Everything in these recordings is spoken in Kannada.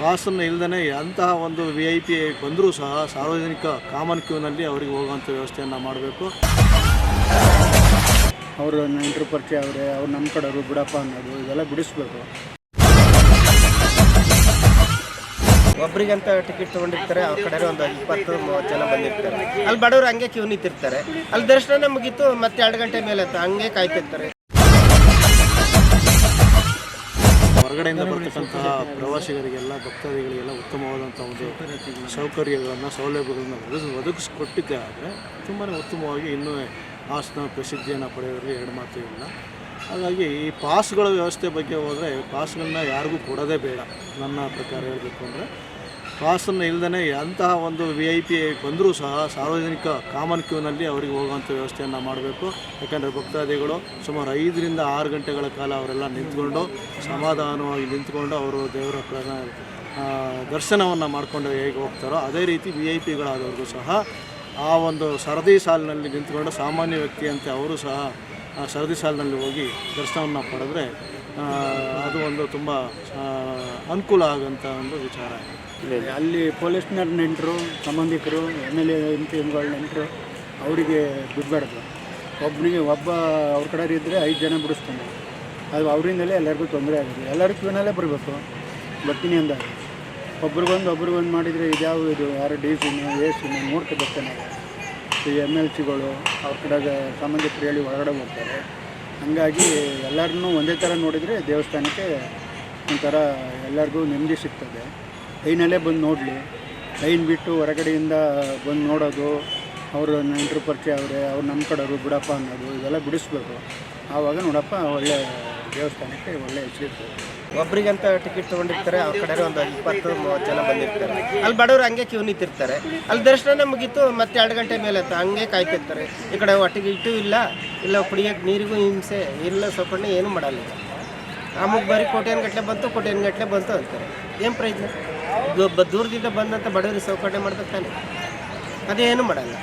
ಪಾಸನ್ನು ಇಲ್ಲದೇ ಅಂತಹ ಒಂದು ವಿ ಐ ಪಿ ಬಂದರೂ ಸಹ ಸಾರ್ವಜನಿಕ ಕಾಮನ್ ಕ್ಯೂನಲ್ಲಿ ಅವರಿಗೆ ಹೋಗುವಂಥ ವ್ಯವಸ್ಥೆಯನ್ನು ಮಾಡಬೇಕು. ಅವರು ನೆಂಟರು ಪರಿಚಯ ಅವರೇ, ಅವ್ರು ನಮ್ಮ ಕಡೆಯವರು, ಬಿಡಪ್ಪ ಅನ್ನೋದು, ಇದೆಲ್ಲ ಬಿಡಿಸ್ಬೇಕು. ಒಬ್ರಿಗಂತ ಟಿಕೆಟ್ ತೊಗೊಂಡಿರ್ತಾರೆ, ಅವ್ರ ಕಡೆ ಒಂದು ಇಪ್ಪತ್ತು, ಮೂವತ್ತು ಜನ ಬಂದಿರ್ತಾರೆ. ಅಲ್ಲಿ ಬಡವರು ಹಂಗೆ ಕ್ಯೂ ನಿಂತಿರ್ತಾರೆ. ಅಲ್ಲಿ ದರ್ಶನ ಮುಗೀತು, ಮತ್ತೆ ಎರಡು ಗಂಟೆ ಮೇಲೆ ಅಂತ ಹಂಗೆ ಕಾಯ್ತಿರ್ತಾರೆ. ಹೊರಗಡೆಯಿಂದ ಬರ್ತಕ್ಕಂತಹ ಪ್ರವಾಸಿಗರಿಗೆಲ್ಲ, ಭಕ್ತಾದಿಗಳಿಗೆಲ್ಲ ಉತ್ತಮವಾದಂಥ ಒಂದು ಸೌಕರ್ಯಗಳನ್ನು, ಸೌಲಭ್ಯಗಳನ್ನು ಒದಗಿಸ್, ಒದಗಿಸ್ಕೊಟ್ಟಿದ್ದೆ ಆದರೆ ತುಂಬಾ ಉತ್ತಮವಾಗಿ ಇನ್ನೂ ಹಾಸನ ಪ್ರಸಿದ್ಧಿಯನ್ನು ಪಡೆಯೋದ್ರಲ್ಲಿ ಎರಡು ಮಾತು ಇಲ್ಲ. ಹಾಗಾಗಿ ಈ ಪಾಸ್ಗಳ ವ್ಯವಸ್ಥೆ ಬಗ್ಗೆ ಹೋದರೆ ಪಾಸ್ಗಳನ್ನ ಯಾರಿಗೂ ಕೊಡೋದೇ ಬೇಡ. ನನ್ನ ಪ್ರಕಾರ ಹೇಳಬೇಕು ಅಂದರೆ ಪಾಸನ್ನು ಇಲ್ಲದೇ ಅಂತಹ ಒಂದು ವಿ ಐ ಪಿ ಬಂದರೂ ಸಹ ಸಾರ್ವಜನಿಕ ಕಾಮನ್ ಕ್ಯೂನಲ್ಲಿ ಅವರಿಗೆ ಹೋಗುವಂಥ ವ್ಯವಸ್ಥೆಯನ್ನು ಮಾಡಬೇಕು. ಯಾಕೆಂದರೆ ಭಕ್ತಾದಿಗಳು ಸುಮಾರು ಐದರಿಂದ ಆರು ಗಂಟೆಗಳ ಕಾಲ ಅವರೆಲ್ಲ ನಿಂತ್ಕೊಂಡು ಸಮಾಧಾನವಾಗಿ ನಿಂತ್ಕೊಂಡು ಅವರು ದೇವರ ದರ್ಶನವನ್ನು ಮಾಡಿಕೊಂಡು ಹೇಗೆ ಹೋಗ್ತಾರೋ ಅದೇ ರೀತಿ ವಿ ಐ ಪಿಗಳಾದವ್ರಿಗೂ ಸಹ ಆ ಒಂದು ಸರದಿ ಸಾಲಿನಲ್ಲಿ ನಿಂತ್ಕೊಂಡು ಸಾಮಾನ್ಯ ವ್ಯಕ್ತಿಯಂತೆ ಅವರು ಸಹ ಸರದಿ ಸಾಲಿನಲ್ಲಿ ಹೋಗಿ ದರ್ಶನವನ್ನು ಪಡೆದ್ರೆ ಅದು ಒಂದು ತುಂಬ ಅನುಕೂಲ ಆಗೋಂಥ ಒಂದು ವಿಚಾರ. ಅಲ್ಲಿ ಪೊಲೀಸ್ನವ್ರ ನೆಂಟರು ಸಂಬಂಧಿಕರು M L A M P ಎಂಗಳ ನೆಂಟರು ಅವರಿಗೆ ಬಿಡಬಾರ್ದು. ಒಬ್ಬನಿಗೆ ಒಬ್ಬ ಅವ್ರ ಕಡೆ ಇದ್ದರೆ ಐದು ಜನ ಬಿಡಿಸ್ತಾನೆ ಅದು ಅವರಿಂದಲೇ ಎಲ್ಲರಿಗೂ ತೊಂದರೆ ಆಗುತ್ತೆ. ಎಲ್ಲರೂ ಕ್ಯೂನಲ್ಲೇ ಬರಬೇಕು. ಬರ್ತೀನಿ ಅಂದಾಗ ಒಬ್ರಿಗೊಂದು ಒಬ್ರಿಗೊಂದು ಮಾಡಿದರೆ ಇದ್ಯಾವ ಇದು ಯಾರು ಡಿ ಸಿನ ಎ ಸಿನ ನೋಡ್ಕೋಬೇಕಾನೆ ಈ ಎಂ ಎಲ್ ಸಿಗಳು ಅವ್ರ ಕಡೆಗೆ ಸಂಬಂಧಿಕರು ಹೇಳಿ ಹೊರಗಡೆ ಹೋಗ್ತಾರೆ. ಹಂಗಾಗಿ ಎಲ್ಲರನ್ನೂ ಒಂದೇ ಥರ ನೋಡಿದರೆ ದೇವಸ್ಥಾನಕ್ಕೆ ಒಂಥರ ಎಲ್ಲರಿಗೂ ನೆಮ್ಮದಿ ಸಿಗ್ತದೆ. ಲೈನಲ್ಲೇ ಬಂದು ನೋಡಲಿ. ಲೈನ್ ಬಿಟ್ಟು ಹೊರಗಡೆಯಿಂದ ಬಂದು ನೋಡೋದು, ಅವರು ನೆಂಟರು ಪರಿಚಯ ಅವರೇ, ಅವ್ರು ನಮ್ಮ ಕಡೆಯವರು, ಬಿಡಪ್ಪ ಅನ್ನೋದು, ಇದೆಲ್ಲ ಬಿಡಿಸ್ಬೇಕು. ಆವಾಗ ನೋಡಪ್ಪ ಒಳ್ಳೆ ದೇವಸ್ಥಾನಕ್ಕೆ ಒಳ್ಳೆ ಹೆಸರಿರ್ತದೆ ಒಬ್ರಿಗಂತ ಟಿಕೆಟ್ ತೊಗೊಂಡಿರ್ತಾರೆ ಆ ಕಡೆ ಒಂದು ಇಪ್ಪತ್ತು, ಮೂವತ್ತು ಜನ ಬಂದಿರ್ತಾರೆ. ಅಲ್ಲಿ ಬಡವರು ಹಂಗೆ ಕ್ಯೂ ನಿಂತಿರ್ತಾರೆ. ಅಲ್ಲಿ ದರ್ಶನ ಮುಗೀತು, ಮತ್ತೆ ಎರಡು ಗಂಟೆ ಮೇಲೆ ಅಂತ ಹಂಗೆ ಕಾಯ್ತಿರ್ತಾರೆ. ಈ ಕಡೆ ಒಟ್ಟಿಗೆ ಇಟ್ಟು ಇಲ್ಲ ಇಲ್ಲ ಕುಡಿಯೋಕೆ ನೀರಿಗೂ ಹಿಂಸೆ, ಇಲ್ಲ ಸೊಪ್ಪಣ್ಣೆ ಏನೂ ಮಾಡಲ್ಲ. ನಮಗೆ ಬರೀ ಕೋಟ್ಯಾನ್ ಗಟ್ಟಲೆ ಬಂತು, ಕೋಟ್ಯಾನ್ ಗಟ್ಟಲೆ ಬಂತು ಅಂತಾರೆ. ಏನು ಪ್ರಯತ್ನ ದೂರದಿಂದ ಬಂದಂಥ ಬಡವರಿಗೆ ಸೌಕರ್ಯ ಮಾಡ್ಬೇಕು ತಾನೆ. ಅದೇನು ಮಾಡಲ್ಲ.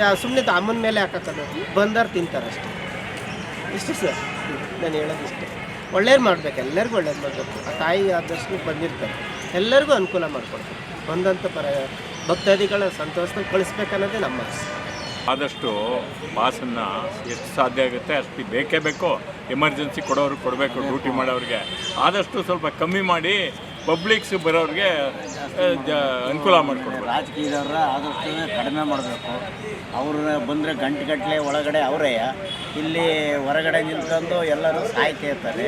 ಯಾ ಸುಮ್ಮನೆ ಅಮ್ಮನ ಮೇಲೆ ಹಾಕಕ್ಕದು ಬಂದಾರು ತಿಂತಾರೆ ಅಷ್ಟೇ. ಇಷ್ಟು ಸರ್ ನಾನು ಹೇಳೋದು ಇಷ್ಟೇ ಒಳ್ಳೇದು ಮಾಡಬೇಕು, ಎಲ್ಲರಿಗೂ ಒಳ್ಳೇದು ಮಾಡಬೇಕು. ಆ ತಾಯಿ ಆದಷ್ಟು ಬಂದಿರ್ತಾರೆ. ಎಲ್ಲರಿಗೂ ಅನುಕೂಲ ಮಾಡಿಕೊಡ್ತಾರೆ. ಬಂದಂಥ ಪರ ಭಕ್ತಾದಿಗಳ ಸಂತೋಷದಲ್ಲಿ ಕಳಿಸ್ಬೇಕನ್ನೋದೇ ನಮ್ಮ ಆದಷ್ಟು ಪಾಸನ್ನು ಎಷ್ಟು ಸಾಧ್ಯ ಆಗುತ್ತೆ, ಅಷ್ಟು ಬೇಕೇ ಬೇಕು. ಎಮರ್ಜೆನ್ಸಿ ಕೊಡೋರು ಕೊಡಬೇಕು, ಡ್ಯೂಟಿ ಮಾಡೋರಿಗೆ. ಆದಷ್ಟು ಸ್ವಲ್ಪ ಕಮ್ಮಿ ಮಾಡಿ ಪಬ್ಲಿಕ್ಸ್ ಬರೋರಿಗೆ ಅನುಕೂಲ ಮಾಡಿಕೊಡ್ಬೇಕು ರಾಜಕೀಯದವ್ರ ಆದಷ್ಟು ಕಡಿಮೆ ಮಾಡಬೇಕು. ಅವರು ಬಂದರೆ ಗಂಟೆಗಟ್ಟಲೆ ಒಳಗಡೆ ಅವರೇ. ಇಲ್ಲಿ ಹೊರಗಡೆ ನಿಂತ್ಕೊಂಡು ಎಲ್ಲರೂ ಸಾಯ್ತಾ ಇರ್ತಾರೆ.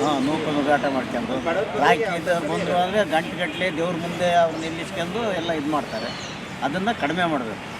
ಹಾಂ ನೂಕು ನುಗ್ಗಾಟ ಮಾಡ್ಕೊಂಡು. ರಾಜಕೀಯದವ್ರು ಬಂದರು ಅಂದರೆ ಗಂಟೆಗಟ್ಟಲೆ ದೇವ್ರ ಮುಂದೆ ಅವ್ರು ನಿಲ್ಲಿಸ್ಕೊಂಡು ಎಲ್ಲ ಇದು ಮಾಡ್ತಾರೆ. ಅದನ್ನು ಕಡಿಮೆ ಮಾಡಬೇಕು.